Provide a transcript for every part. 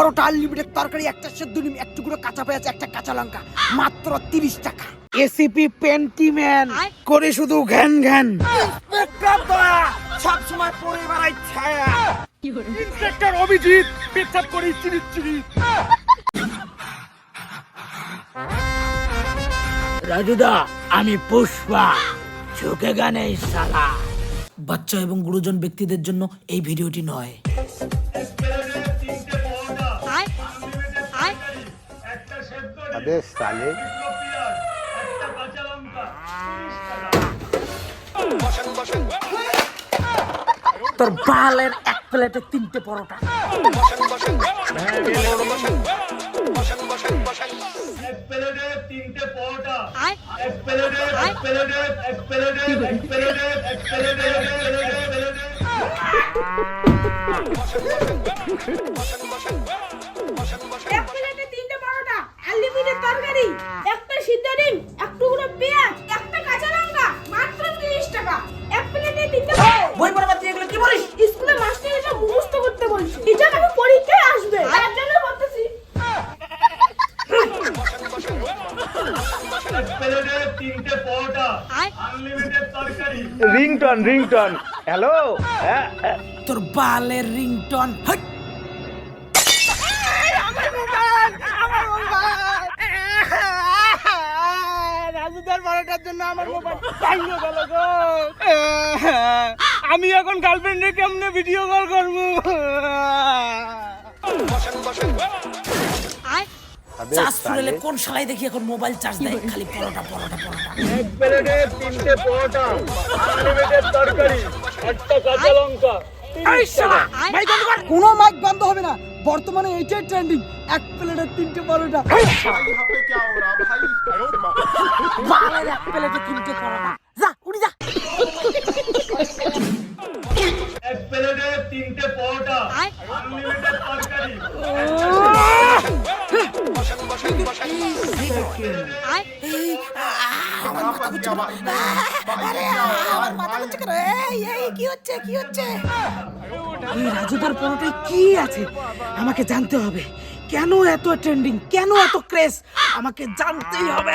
পরোটা unlimited তরকারি একটা সেদ্ধ ডিম এক টুকরো কাঁচা পেঁয়াজ একটা কাঁচা লঙ্কা মাত্র তিরিশ টাকা। এসিপি পেন্টিম্যান করে শুধু ঘ্যান ঘ্যান। দয়া সবসময় পরে বেড়াই ছায়া ইন্সপেক্টর অভিজিৎ পেচ্ছাপ করি চিনি চিনি রাজুদা আমি পুষ্পা। ঝুঁকে গানে সালা বাচ্চা এবং গুরুজন ব্যক্তিদের জন্য এই ভিডিওটি নয়। তোর বালের এক প্লেটে তিনটে পরোটা। Thank you. তরকারি একটা সিদ্ধ ডিম এক টুকরো পেঁয়াজ একটা কাঁচা লঙ্কা মাত্র 30 টাকা। এক প্লেটে তিনটে বই পড়া বাচ্চা এগুলো কি বলিস? স্কুলে মাস্টার এটা মুখস্থ করতে বলছি। এটা কেন পরীক্ষায় আসবে। তার জন্য বলতেছি। তিনটে পরোটা আনলিমিটেড তরকারি রিংটন রিংটন হ্যালো তোর বালের রিংটন হট! রাজুদার বারোটার জন্য আমার মোবাইল আমি এখন গার্লফ্রেন্ডে কেমনে ভিডিও কল করব? চার্জ কোন খালি কোনো মাইক বন্ধ হবে না। বর্তমানে এইটাই ট্রেন্ডিং এক প্লেটের তিনটে পরোটা। বালের এক প্লেটে তিনটে পরোটা। যা উড়ি যা। এক প্লেটে তিনটে পরোটা আনলিমিটেড তরকারি। রাজুদার পরোটায় কি আছে? আমাকে জানতে হবে। কেন এত ট্রেন্ডিং কেন এত ক্রেজ আমাকে জানতেই হবে।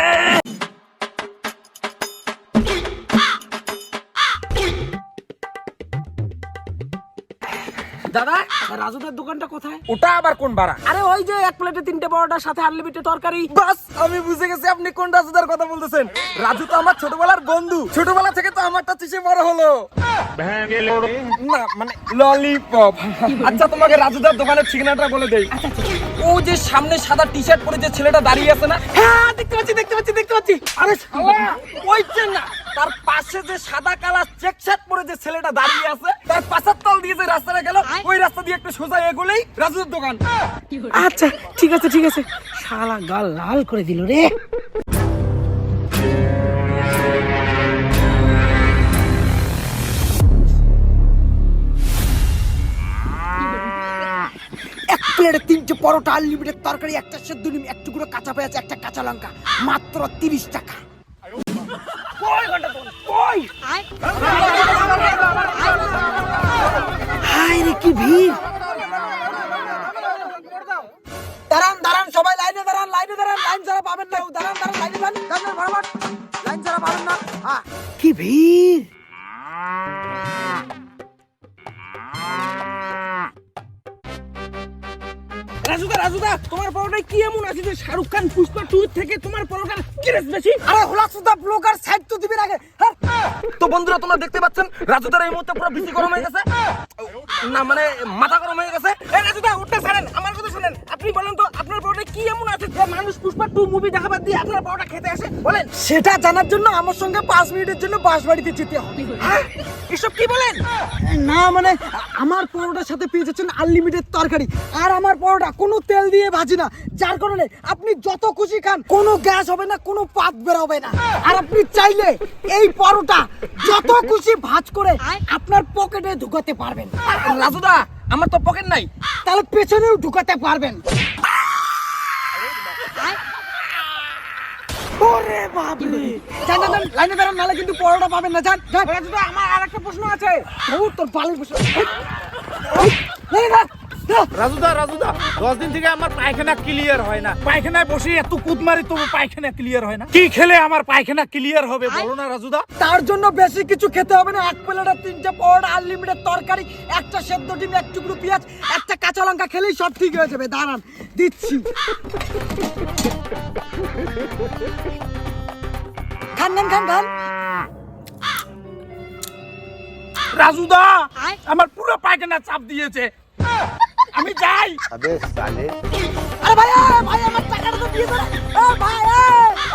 দাদা রাজুদার দোকানটা কোথায়? ওটা আবার কোন ভাড়া? আরে ওই যে এক প্লেটে তিনটে পরোটার সাথে আনলিমিটেড তরকারি। বাস আমি বুঝে গেছি আপনি কোন রাজুদার কথা বলতেছেন। রাজু তো আমার ছোটবেলার বন্ধু। ছোটবেলা থেকে তো আমারটা চিসে বড় হলো। না মানে ললিপপ আচ্ছা তোমাকে রাজুদার দোকানের ঠিকানাটা বলে দেই। ও যে সামনে সাদা টি শার্ট পরে যে ছেলেটা দাঁড়িয়ে আছে না? হ্যাঁ দেখতে পাচ্ছি দেখতে পাচ্ছি দেখতে পাচ্ছি। আরে শালা, ওই না তার পাশে যে সাদা কালার চেক শার্ট পরে যে ছেলেটা দাঁড়িয়ে আছে তার পাশের তল দিয়ে যে রাস্তাটা গেল ওই রাস্তা দিয়ে একটু সোজা এগোলেই রাজুর দোকান। আচ্ছা ঠিক আছে ঠিক আছে। শালা গাল লাল করে দিল রে। পরোটা আনলিমিটেড তরকারি একটা সেদ্ধ ডিম এক টুকরো কাঁচা পেঁয়াজ একটা কাঁচা লঙ্কা মাত্র তিরিশ টাকা। হায় রে কি ভিড়। দাঁড়ান দাঁড়ান সবাই লাইনে দাঁড়ান লাইনে দাঁড়ান লাইন ছাড়া পাবেন না দাঁড়ান দাঁড়ান লাইনে দাঁড়ান। দাঁড়ান লাইন ছাড়া পাবেন না হ্যাঁ। কি ভিড়। রাজুদা তোমার পরোটায় কি এমন আছে যে শাহরুখ খান পুষ্পা টু থেকে তোমার পরোটার কি রেস বেশি? আরে হোলা সুদা ব্লগার সাইড তো দিবেন আগে। হ্যাঁ। তো বন্ধুরা তোমরা দেখতে পাচ্ছেন রাজুদার এই মুহূর্তে পুরো বেশি গরম হয়ে গেছে। না মানে মাথা গরম হয়ে গেছে। উঠতে ছাড়েন আমার কথা শুনেন। আপনি বলেন তো আপনার পরোটায় কি এমন আছে যে মানুষ পুষ্পা টু মুভি দেখাবার দিয়ে আপনার পরোটা খেতে আসে? বলেন। সেটা জানার জন্য আমার সঙ্গে পাঁচ মিনিটের জন্য বাস বাড়িতে যেতে হবে। হ্যাঁ? এসব কি বলেন? না মানে আমার পরোটার সাথে পেয়ে যাচ্ছেন আনলিমিটেড তরকারি। আর আমার পরোটা কোনো তেল দিয়ে ভাজি না। যার কারণে আপনি যত খুশি খান কোনো গ্যাস হবে না কোনো পাত বেরোবে না। আর আপনি চাইলে এই পরোটা যত খুশি ভাজ করে আপনার পকেটে ঢুকাতে পারবেন। রাজুদা আমার তো পকেট নাই তাহলে পেছনেও ঢুকাতে পারবেন ওরে বাপরে যান যান, যান লাইনে দাঁড়ান নাহলে কিন্তু পরোটা পাবেন না যান রাজুদা আমার আর একটা প্রশ্ন আছে ও তোর দাঁড়ান রাজুদা রাজুদা দশ দিন থেকে আমার পায়খানা ক্লিয়ার হয় না। পায়খানায় বসে এত কুদ মারি তবু পায়খানা ক্লিয়ার হয় না। কি খেলে আমার পায়খানা ক্লিয়ার হবে বলো না রাজুদা তার জন্য বেশি কিছু খেতে হবে না। এক প্লেট আর তিনটে পরোটা আনলিমিটেড তরকারি একটা সেদ্ধ ডিম এক টুকরো পেঁয়াজ একটা কাঁচা লঙ্কা খেলেই সব ঠিক হয়ে যাবে। দাঁড়ান দিচ্ছি। খান খান খান খান। রাজুদা আমার পুরো পায়খানা চাপ দিয়েছে। আমি যাই। আবে সালে আরে ভাই ভাই আমার টাকাটা তো দিয়ে দাও। এ ভাই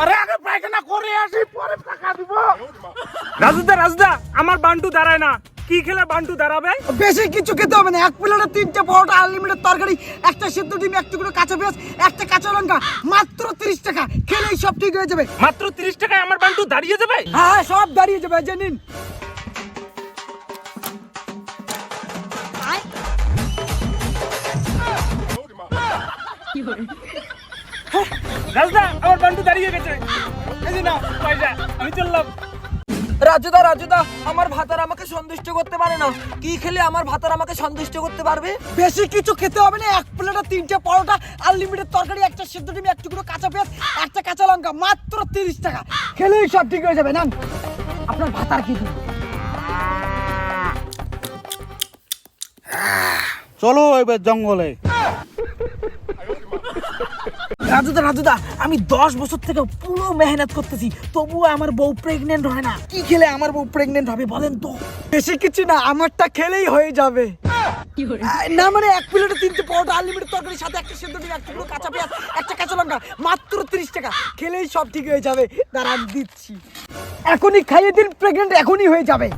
আরে আগে পায়খানা করে আসি পরে টাকা দিব। রাজুদা রাজুদা আমার বান্টু দাঁড়ায় না। কি খেলে বান্টু দাঁড়াবে? বেশি কিছু খেতে হবে না। এক প্লেটে তিনটে পরোটা আনলিমিটেড তরকারি একটা সিদ্ধ ডিম এক টুকরো কাঁচা পেঁয়াজ একটা কাঁচা লঙ্কা মাত্র তিরিশ টাকা। খেলেই সব ঠিক হয়ে যাবে। মাত্র তিরিশ টাকায় আমার বান্টু দাঁড়িয়ে যাবে? হ্যাঁ সব দাঁড়িয়ে যাবে। জানেন রাজুদা আমার বান্টু দাঁড়িয়ে গেছে। এই যে না পয়সা আমি চললাম। রাজুদা রাজুদা আমার ভাতার আমাকে সন্তুষ্ট করতে পারে না। কি খেলে আমার ভাতার আমাকে সন্তুষ্ট করতে পারবে? বেশি কিছু খেতে হবে না এক প্লেটে তিনটে পরোটা আনলিমিটেড তরকারি একটা সেদ্ধ ডিম এক টুকরো কাঁচা পেঁয়াজ একটা কাঁচা লঙ্কা মাত্র তিরিশ টাকা। খেলেই সব ঠিক হয়ে যাবে না আপনার ভাতার কি দিন চলো এবার জঙ্গলে। রাজুদা রাজুদা আমি দশ বছর থেকে পুরো মেহনত করতেছি তবুও আমার বউ প্রেগনেন্ট হয় না। কি খেলে আমার বউ প্রেগনেন্ট হবে বলেন তো? বেশি কিছু না আমারটা খেলেই হয়ে যাবে। না মানে এক প্লেটে তিনটে পরোটা আনলিমিটেড তরকারির সাথে একটা সেদ্ধ ডিম এক টুকরো কাঁচা পেঁয়াজ একটা কাঁচা লঙ্কা মাত্র তিরিশ টাকা। খেলেই সব ঠিক হয়ে যাবে। দাঁড়ান দিচ্ছি। এখনই খাইয়ে দিন প্রেগনেন্ট এখনই হয়ে যাবে।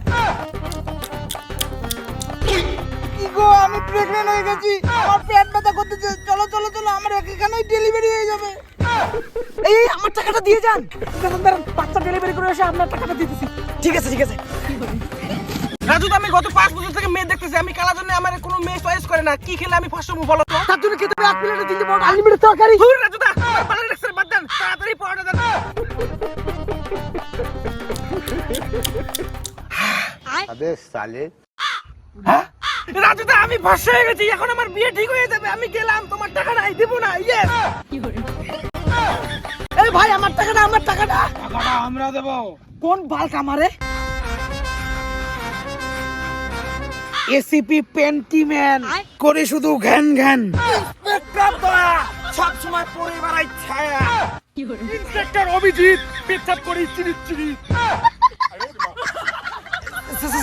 গো আমি প্রেগনেন্ট হয়ে গেছি। আমার পেট ব্যথা করতেছে। চলো চলো চলো আমার এখানেই ডেলিভারি হয়ে যাবে। এই আমার টাকাটা দিয়ে যান। দাঁড়ান দাঁড়ান বাচ্চা ডেলিভারি করে এসে আপনার টাকাটা দিতেছি। ঠিক আছে ঠিক আছে। রাজু আমি গত পাঁচ বছর থেকে মেয়ে দেখতেছি। আমি খেলার জন্য আমার কোনো মেয়ে চয়েস করে না। কি খেলে আমি ফাঁসব বলো তো? তার জন্য খেতে এক প্লেটে দিতে পারো আনলিমিটেড তরকারি। হুর রাজু দা আমার ভালো লাগছে বাদ দেন। তাড়াতাড়ি পড়া দেন। আবে সালে হ্যাঁ? রাজুদা আমি ফার্স্ট হয়ে গেছি এখন আমার বিয়ে ঠিক হয়ে যাবে আমি গেলাম তোমার টাকা নাই দিব না ইয়েস এই ভাই আমার টাকাটা আমার টাকাটা। টাকাটা আমরা দেবো। কোন বাল কামারে? এসিপি পেন্টিম্যান করে শুধু ঘ্যান ঘ্যান। সব সময় পরে বেড়াই ছায়া ইন্সপেক্টর অভিজিৎ পেছাপ করি চিনি চিনি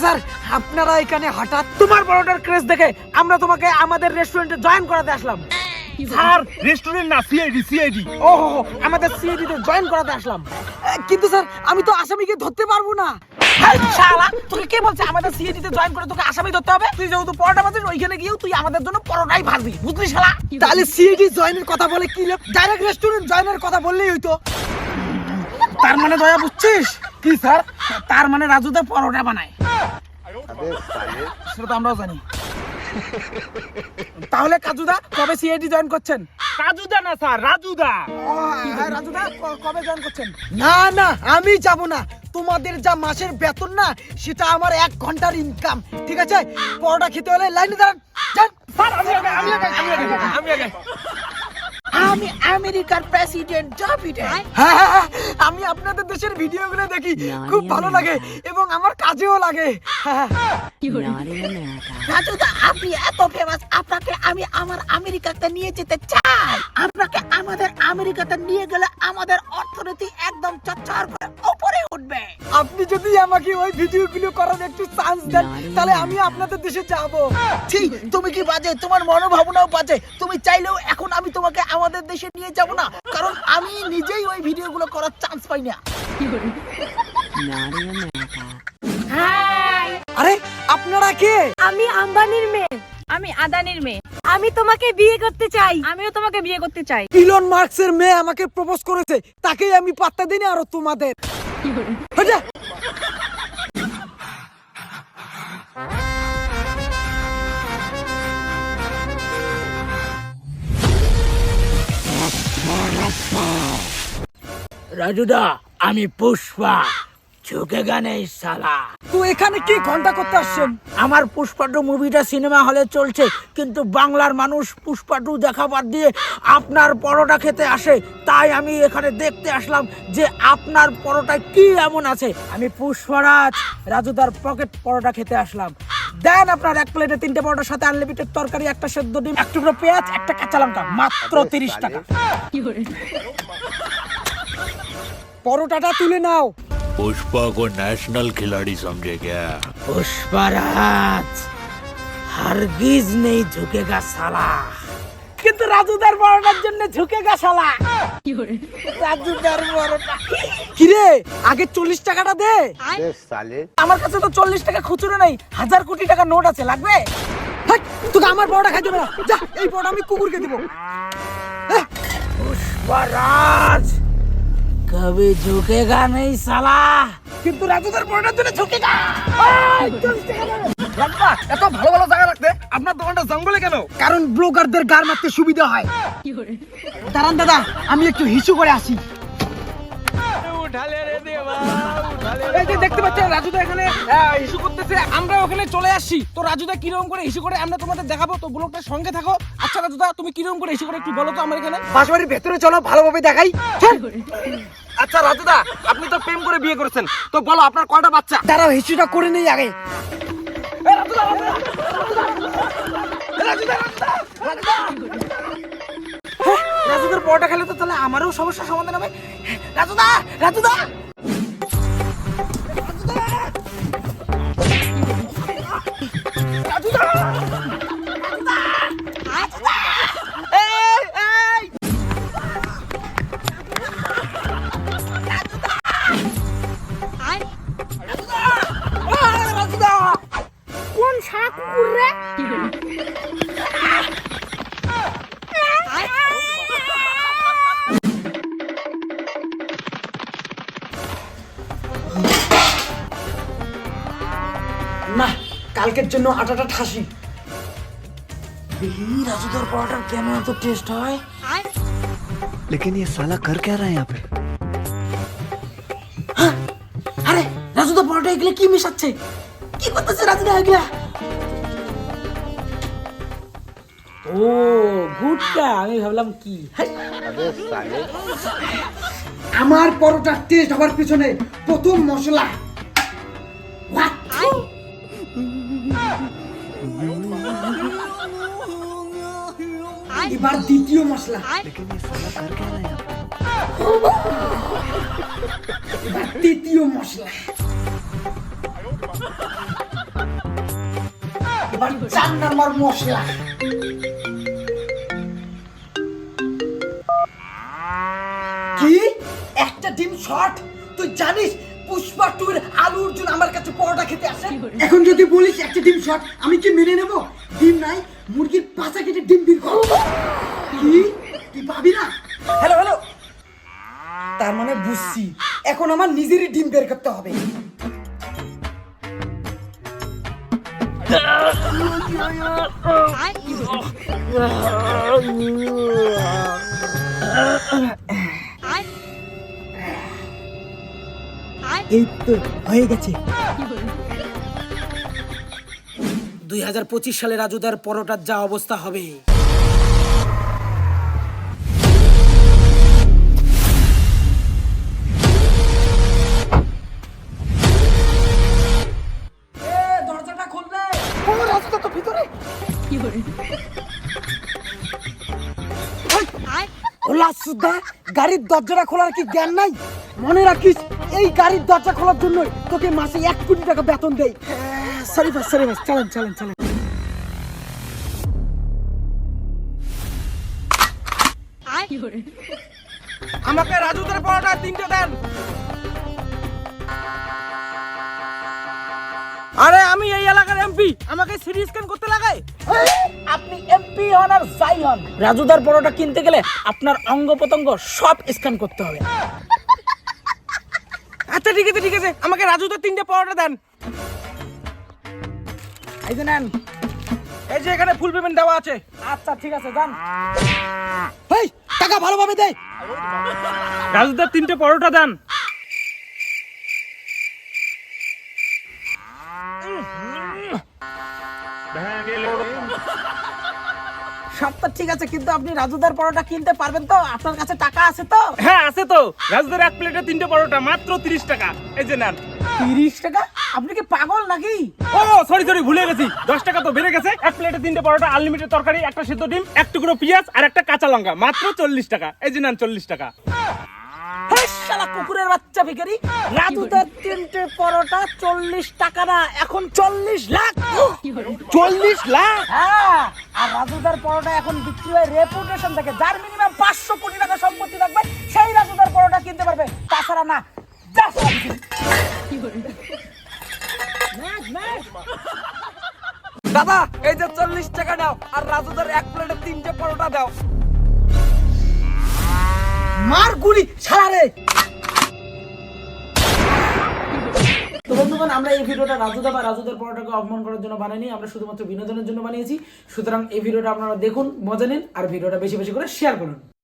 স্যার। আপনারা এখানে হঠাৎ তোমার বড়টার ক্রেজ দেখে আমরা তোমাকে আমাদের রেস্টুরেন্টে জয়েন করাতে আসলাম। স্যার রেস্টুরেন্ট না সিআইডি সিআইডি ও আমাদের সিএডি তে জয়েন করাতে আসলাম। কিন্তু স্যার আমি তো আসামিকে ধরতে পারব না। শালা তোকে কে বলছে আমাদের সিএডি তে জয়েন করে তোকে আসামি ধরতে হবে? তুই যেহেতু পরোটা ভাজিস ওইখানে গিয়েও তুই আমাদের জন্য পরোটাই ভাজবি। বুঝলি শালা? তাহলে সিআইডি জয়েনের কথা বলে কি ডাইরেক্ট রেস্টুরেন্ট জয়েনের কথা বললেই হইতো। তার মানে দয়া বুঝছিস? কি স্যার? তার মানে রাজুদা পরোটা বানায়। সেটা তো আমরাও জানি। তাহলে কাজুদা কবে সিআইডি জয়েন করছেন? কাজুদা না স্যার রাজুদা। হ্যাঁ, হ্যাঁ, রাজুদা কবে জয়েন করছেন? না না আমি যাব না। তোমাদের যা মাসের বেতন না সেটা আমার এক ঘণ্টার ইনকাম ঠিক আছে? পরোটা খেতে হলে লাইনে দাঁড়ান। স্যার আমি আমি আমি আমি আমি আমেরিকার প্রেসিডেন্ট জো বিডেন। হ্যাঁ হ্যাঁ, হ্যাঁ, আমি আপনাদের দেশের ভিডিওগুলো দেখি। খুব ভালো লাগে এবং আমার কাজেও লাগে। রাজুদা আপনি এত ফেমাস আপনাকে আমি আমার আমেরিকাতে নিয়ে যেতে চাই। আপনাকে আমাদের আমেরিকাতে নিয়ে গেলে আমাদের অর্থনীতি একদম চচ্চর আপনি যদি আমাকে ওই ভিডিওগুলো করার একটু চান্স দেন তাহলে আমি আপনাদের দেশে যাব। ঠিক তুমি কি বাজে? তোমার মনোভাবনাও বাজে। তুমি চাইলেও এখন আমি তোমাকে আমাদের দেশে নিয়ে যাব না। কারণ আমি নিজেই ওই ভিডিওগুলো করার চান্স পাই না। আরে আপনারা কে? আমি আম্বানির মেয়ে। আমি আদানির মেয়ে। আমি তোমাকে বিয়ে করতে চাই। আমিও তোমাকে বিয়ে করতে চাই। ইলন মার্কসের মেয়ে আমাকে প্রপোজ করেছে তাকেই আমি পাত্তা দিইনি আর তোমাদের। রাজুদা আমি পুষ্পা। ঝুঁকে গানে সালা তো এখানে কি ঘণ্টা করতে আসছেন? আমার পুষ্পাটু মুভিটা সিনেমা হলে চলছে কিন্তু বাংলার মানুষ পুষ্পাটু দেখা বাদ দিয়ে আপনার পরোটা খেতে আসে। তাই আমি এখানে দেখতে আসলাম যে আপনার পরোটায় কি এমন আছে। আমি পুষ্পরাজ রাজুদার পকেট পরোটা খেতে আসলাম। দেন আপনার এক প্লেটে তিনটে পরোটার সাথে আনলিমিটেড তরকারি একটা সেদ্ধ ডিম এক টুকরো পেঁয়াজ একটা কাঁচা লঙ্কা মাত্র তিরিশ। টাকা। পরোটাটা তুলে নাও। पुष्पा को नेशनल खिलाड़ी समझे क्या पुष्पराज हरगिज नहीं झुकेगा साला কিন্তু রাজুদার বড়টার জন্য ঝুঁকেগা শালা রাজুদার বড়টা কিরে আগে চল্লিশ টাকাটা দে अबे साले আমার কাছে তো চল্লিশ টাকা খুচরো নেই হাজার কোটি টাকা নোট আছে লাগবে হাট, তোকে আমার পরোটা খাইতে হবে না যা এই পরোটা আমি কুকুরকে দিব পুষ্পরাজ কবি ঝুঁকেগা নেই সালা কিন্তু রাজুদের বড়টার জন্য ঝুঁকেগা। এই, 40 টাকা দাও। রাজুদা এত ভালো ভালো জায়গা রাখতে আপনার দোকানটা জঙ্গলে কেন? কারণ ব্লগারদের গার মারতে সুবিধা হয়। দাঁড়ান দাদা আমি একটু হিসু করে আসি। এই যে দেখতে পাচ্ছেন রাজুদা এখানে ইস্যু করতেছে। আমরা ওখানে চলে আসছি। তো রাজুদা কীরকম করে ইস্যু করে আমরা তোমাদের দেখাবো। তো ব্লগটার সঙ্গে থাকো। আচ্ছা রাজুদা তুমি কীরকম করে ইস্যু করে একটু বলো তো আমার এখানে। বাসবাড়ির ভেতরে চলো ভালোভাবে দেখাই। আচ্ছা রাজুদা আপনি তো প্রেম করে বিয়ে করেছেন। তো বলো আপনার কয়টা বাচ্চা? দাঁড়াও হিসুটা করে নেই আগে। রাজুদার পরোটা খেলে তো তাহলে আমারও সমস্যার সমাধান হবে। রাজুদা রাজুদা! কালকের জন্য আটাটা ঠাসি দেখি রাজুদার পরোটার কেন এত টেস্ট হয় लेकिन ये साला कर क्या रहा है यहाँ पे আরে রাজুদা পরোটা এগুলো কি মিশাচ্ছে কি করতেছে রাজুদা এগুলা ও গুটকা আমি ভাবলাম কি হাই, अबे साले আমার পরোটার টেস্ট হওয়ার পিছনে প্রথম মশলা What? এবার দ্বিতীয় মশলা। এবার তৃতীয় মশলা। এবার চার নম্বর মশলা। কি? একটা ডিম শর্ট? তুই জানিস পুষ্পা টুর আলুর জন্য আমার কাছে পরোটা খেতে আসে? এখন যদি বলিস একটা ডিম শর্ট আমি কি মেনে নেব? ডিম নাই মুরগির পাঁচা কেটে ডিম বের কর। কি? তুই পাবি না? Hello hello. তার মানে বুঝছি। এখন আমার নিজেরই ডিম বের করতে হবে। এই তো হয়ে গেছে। দুই হাজার পঁচিশ সালে রাজুদার পরোটার যা অবস্থা হবে। গাড়ির দরজাটা খোলার কি জ্ঞান নাই? মনে রাখিস, এই গাড়ির দরজা খোলার জন্য তোকে মাসে এক কোটি টাকা বেতন দেয় সরি ভাই সরি ভাই চলেন চলেন চলেন আমাকে রাজুদার পরোটা তিনটে দেন। আরে আমি এই এলাকার এমপি আমাকে সিটি স্ক্যান করতে লাগায়? আপনি এমপি হন আর যাই হন। রাজুদার পরোটা কিনতে গেলে আপনার অঙ্গ প্রত্যঙ্গ সব স্ক্যান করতে হবে। আচ্ছা ঠিক আছে ঠিক আছে। আমাকে রাজুদার তিনটে পরোটা দেন। এই যে নেন। এই যে এখানে ফুল পেমেন্ট দেওয়া আছে। আচ্ছা ঠিক আছে যান। এই টাকা ভালোভাবে দেয় রাজুদার তিনটে পরোটা দেন। সব তো ঠিক আছে কিন্তু আপনি রাজুদার পরোটা কিনতে পারবেন তো? আপনার কাছে টাকা আছে তো? হ্যাঁ আছে তো। রাজুদার এক প্লেটে তিনটে পরোটা মাত্র তিরিশ টাকা। এই যে নেন। তিরিশ টাকা? আপনি কি পাগল নাকি? ও সরি সরি ভুলে গেছি। দশ টাকা তো বেড়ে গেছে। এক প্লেটে তিনটে পরোটা আনলিমিটেড তরকারি একটা সিদ্ধ ডিম এক টুকরো পেঁয়াজ আর একটা কাঁচা লঙ্কা মাত্র চল্লিশ টাকা। এই যে নেন চল্লিশ টাকা। শালা কুকুরের বাচ্চা ভিখারি। রাজুদার তিনটে পরোটা চল্লিশ টাকা না এখন চল্লিশ লাখ। চল্লিশ লাখ? হ্যাঁ। আর রাজুদার পরোটা এখন বিক্রি হয় রেপুটেশন থেকে যার মিনিমাম পাঁচশো কোটি টাকা সম্পত্তি থাকবে সেই রাজুদার পরোটা কিনতে পারবে। তাছাড়া না। দাদা এই যে চল্লিশ টাকা নাও আর রাজুদার এক প্লেটে তিনটে পরোটা দাও। মার গুলি ছাড়া রে! বন্ধুগণ, আমরা এই ভিডিওটা রাজুদা বা রাজুদের পরোটাকে অপমান করার জন্য বানাইনি, আমরা শুধুমাত্র বিনোদনের জন্য বানিয়েছি। সুতরাং এই ভিডিওটা আপনারা দেখুন, মজা নিন, আর ভিডিওটা বেশি বেশি করে শেয়ার করুন।